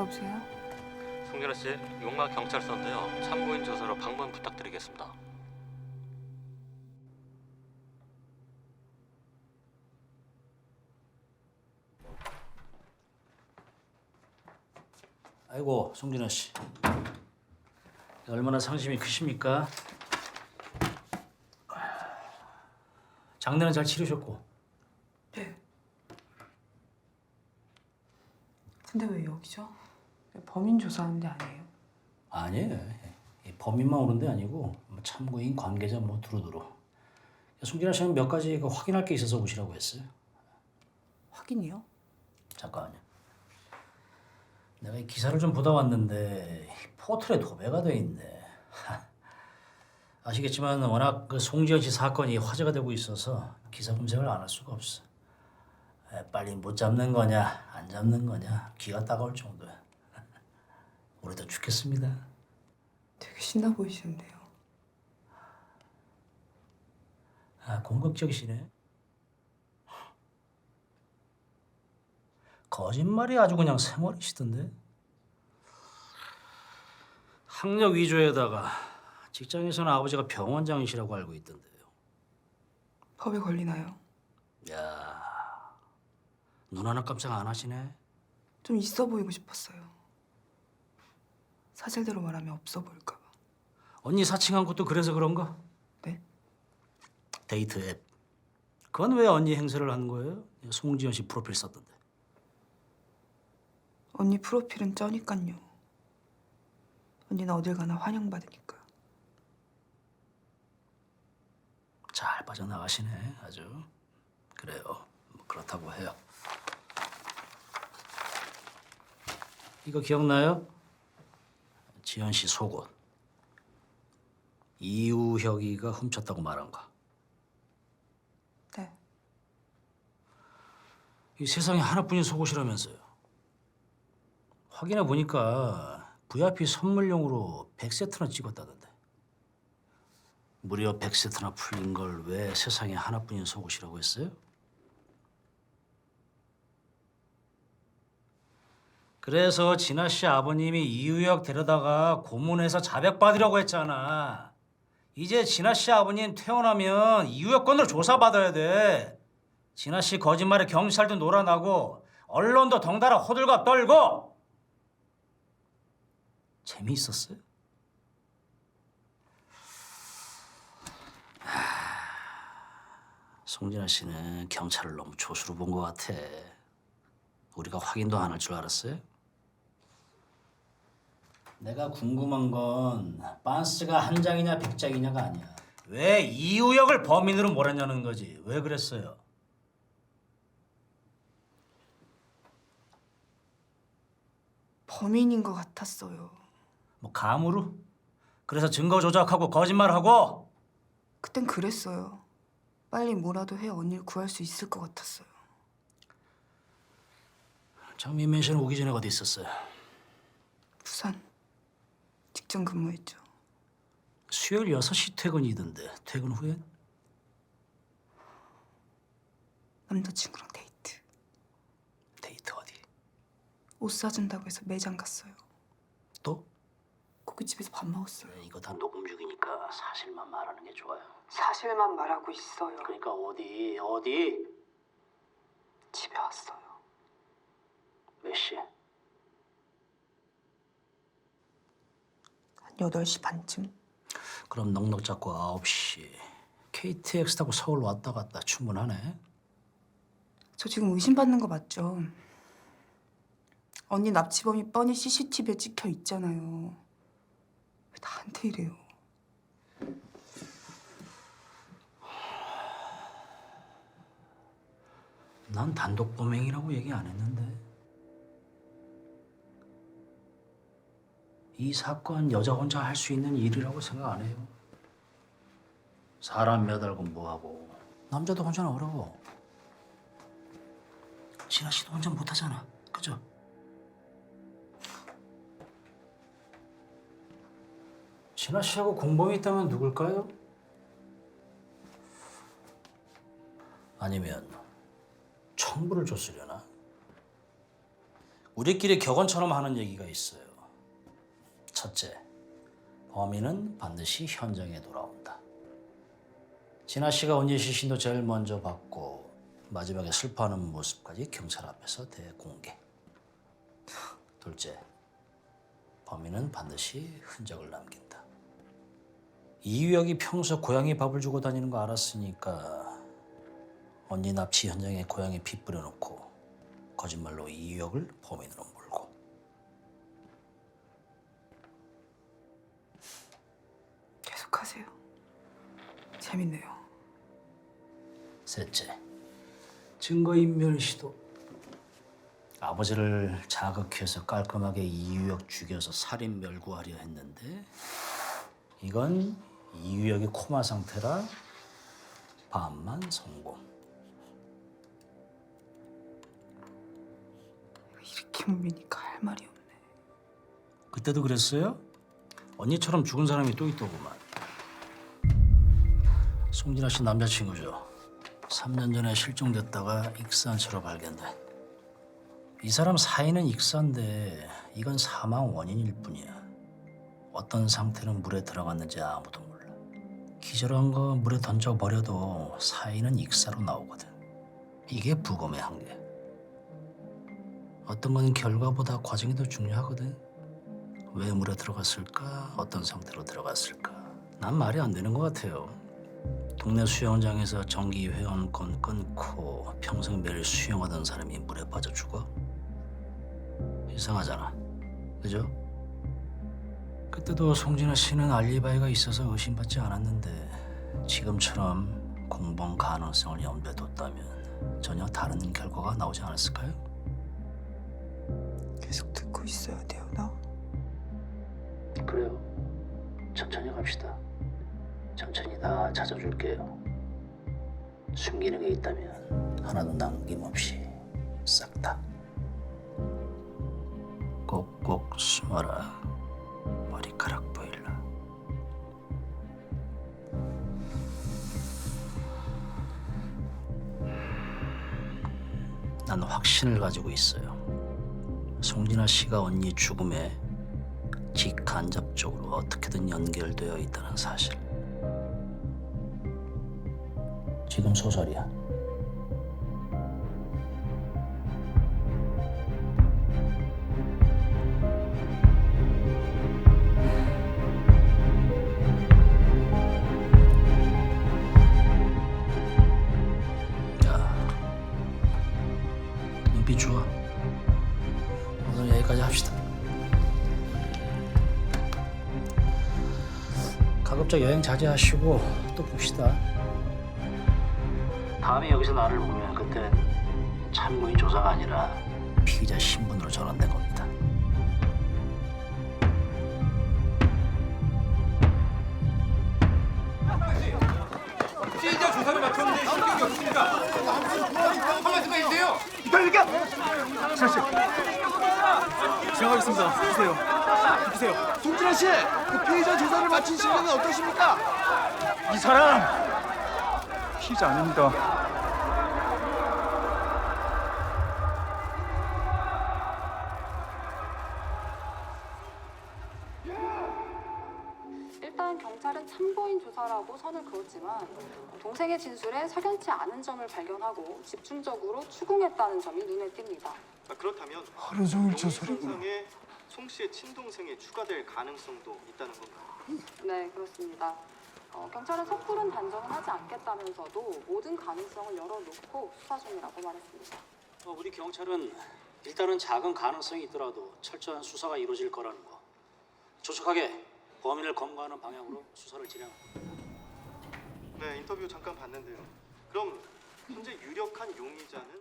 여보세요? 송진아 씨, 용마 경찰서인데요. 참고인 조사로 방문 부탁드리겠습니다. 아이고 송진아 씨 얼마나 상심이 크십니까? 장례는 잘 치르셨고 네. 근데 왜 여기죠? 범인 조사하는 데 아니에요? 아니에요. 이 범인만 오는 데 아니고 뭐 참고인 관계자 뭐 두루두루. 송진아 씨는 몇 가지 그 확인할 게 있어서 오시라고 했어요. 확인이요? 잠깐만요. 내가 이 기사를 좀 보다 왔는데 이 포털에 도배가 돼 있네. 하. 아시겠지만 워낙 그 송지현 씨 사건이 화제가 되고 있어서 기사 검색을 안 할 수가 없어. 에, 빨리 못 잡는 거냐 안 잡는 거냐 귀가 따가울 정도야 우리도 죽겠습니다 되게 신나 보이시는데요. 아 공격적이시네 거짓말이 아주 그냥 생활이시던데 학력 위조에다가 직장에서는 아버지가 병원장이시라고 알고 있던데요 법에 걸리나요? 야, 눈 하나 깜짝 안 하시네. 좀 있어 보이고 싶었어요. 사실대로 말하면 없어 보일까 봐. 언니 사칭한 것도 그래서 그런가? 네? 데이트 앱. 그건 왜 언니 행세를 한 거예요? 송지현 씨 프로필 썼던데. 언니 프로필은 쩌니깐요. 언니는 어딜 가나 환영받으니까. 잘 빠져나가시네, 아주. 그래요. 뭐 그렇다고 해요. 이거 기억나요? 지현 씨 속옷. 이우혁이가 훔쳤다고 말한 거. 네. 이 세상에 하나뿐인 속옷이라면서요. 확인해 보니까 VIP 선물용으로 100세트나 찍었다던데. 무려 100세트나 풀린 걸 왜 세상에 하나뿐인 속옷이라고 했어요? 그래서 진아 씨 아버님이 이우혁 데려다가 고문해서 자백받으려고 했잖아. 이제 진아 씨 아버님 퇴원하면 건으로 조사받아야 돼. 진아 씨 거짓말에 경찰도 놀아나고 언론도 덩달아 호들갑 떨고 재미있었어요? 송진아 씨는 경찰을 너무 조수로 본 것 같아. 우리가 확인도 안 할 줄 알았어요? 내가 궁금한 건 반스가 한 장이냐 백 장이냐가 아니야. 왜 이우혁을 범인으로 몰았냐는 거지. 왜 그랬어요? 범인인 것 같았어요. 뭐 감으로? 그래서 증거 조작하고 거짓말하고 그땐 그랬어요. 빨리 뭐라도 해 언니를 구할 수 있을 것 같았어요. 장민민 씨는 오기 전에 어디 있었어요? 부산 직장 근무했죠. 수요일 6시 퇴근이던데 퇴근 후엔? 남자친구랑 데이트. 데이트 어디? 옷 사준다고 해서 매장 갔어요. 또? 고깃집에서 밥 먹었어요. 이거 다 녹음 중이니까 사실만 말하는 게 좋아요. 사실만 말하고 있어요. 그러니까 어디 어디 집에 왔어요. 몇 시? 한 8시 반쯤? 그럼 넉넉 잡고 9시 KTX 타고 서울 왔다 갔다 충분하네. 저 지금 의심받는 거 맞죠? 언니 납치범이 뻔히 CCTV에 찍혀 있잖아요. 왜 나한테 이래요? 난 단독 범행이라고 얘기 안 했는데. 이 사건 여자 혼자 할 수 있는 일이라고 생각 안 해요. 사람 매달고 뭐하고 남자도 혼자는 어려워. 진아 씨도 혼자 못하잖아. 그죠? 진아 씨하고 공범이 있다면 누굴까요? 아니면 청부를 줬으려나? 우리끼리 격언처럼 하는 얘기가 있어요. 첫째, 범인은 반드시 현장에 돌아온다. 진아 씨가 언니 시신도 제일 먼저 받고 마지막에 슬퍼하는 모습까지 경찰 앞에서 대공개. 둘째, 범인은 반드시 흔적을 남긴다. 이유혁이 평소 고양이 밥을 주고 다니는 거 알았으니까 언니 납치 현장에 고양이 피 뿌려놓고 거짓말로 이유혁을 범인으로 몰 고 계속하세요. 재밌네요. 셋째, 증거인멸 시도. 아버지를 자극해서 깔끔하게 이유혁 죽여서 살인 멸구하려 했는데 이건 이유혁이 코마 상태라 반만 성공. 이렇게 물리니까 할 말이 없네. 그때도 그랬어요? 언니처럼 죽은 사람이 또 있더구만. 송진아 씨 남자친구죠. 3년 전에 실종됐다가 익산처로 발견돼. 이 사람 사인은 익산데 이건 사망 원인일 뿐이야. 어떤 상태로 물에 들어갔는지 아무도 몰라. 기절한 거 물에 던져버려도 사인은 익사로 나오거든. 이게 부검의 한계. 어떤 건 결과보다 과정이 더 중요하거든. 왜 물에 들어갔을까? 어떤 상태로 들어갔을까? 난 말이 안 되는 것 같아요. 동네 수영장에서 정기 회원권 끊고 평생 매일 수영하던 사람이 물에 빠져 죽어? 이상하잖아. 그죠? 그때도 송진아 씨는 알리바이가 있어서 의심받지 않았는데 지금처럼 공범 가능성을 염두에 뒀다면 전혀 다른 결과가 나오지 않았을까요? 계속 듣고 있어야 돼요, 나. 그래요. 천천히 갑시다. 천천히 다 찾아줄게요. 숨기는 게 있다면 하나도 남김없이 싹 다. 꼭꼭 숨어라. 머리카락 보일라. 난 확신을 가지고 있어요. 송진아 씨가 언니 죽음에 직간접적으로 어떻게든 연결되어 있다는 사실. 지금 소설이야. 야, 눈빛 좋아. 오늘 여기까지 합시다. 가급적 여행 자제하시고 또 봅시다. 다음에 여기서 나를 보면 그땐 참고인 조사가 아니라 피의자 신분으로 전환된 겁니다. 피의자 조사를 맡았는데 실격이 없습니다. 한 말씀만 해주세요. 진행하겠습니다. 주세요. 주세요. 송진아 씨, 그 피의자 조사를 마친 심정은 어떠십니까? 이 사람 피의자 아닙니다. 일단 경찰은 참고인 조사라고 선을 그었지만 동생의 진술에 석연치 않은 점을 발견하고 집중적으로 추궁했다는 점이 눈에 띕니다. 아, 그렇다면 하루 종일 저 소리구나. 영상에 송 씨의 친동생이 추가될 가능성도 있다는 건가요? 네, 그렇습니다. 어, 경찰은 섣부른 단정은 하지 않겠다면서도 모든 가능성을 열어놓고 수사 중이라고 말했습니다. 어, 우리 경찰은 일단은 작은 가능성이 있더라도 철저한 수사가 이루어질 거라는 거. 조속하게 범인을 검거하는 방향으로 수사를 진행합니다. 네, 인터뷰 잠깐 봤는데요. 그럼 현재 유력한 용의자는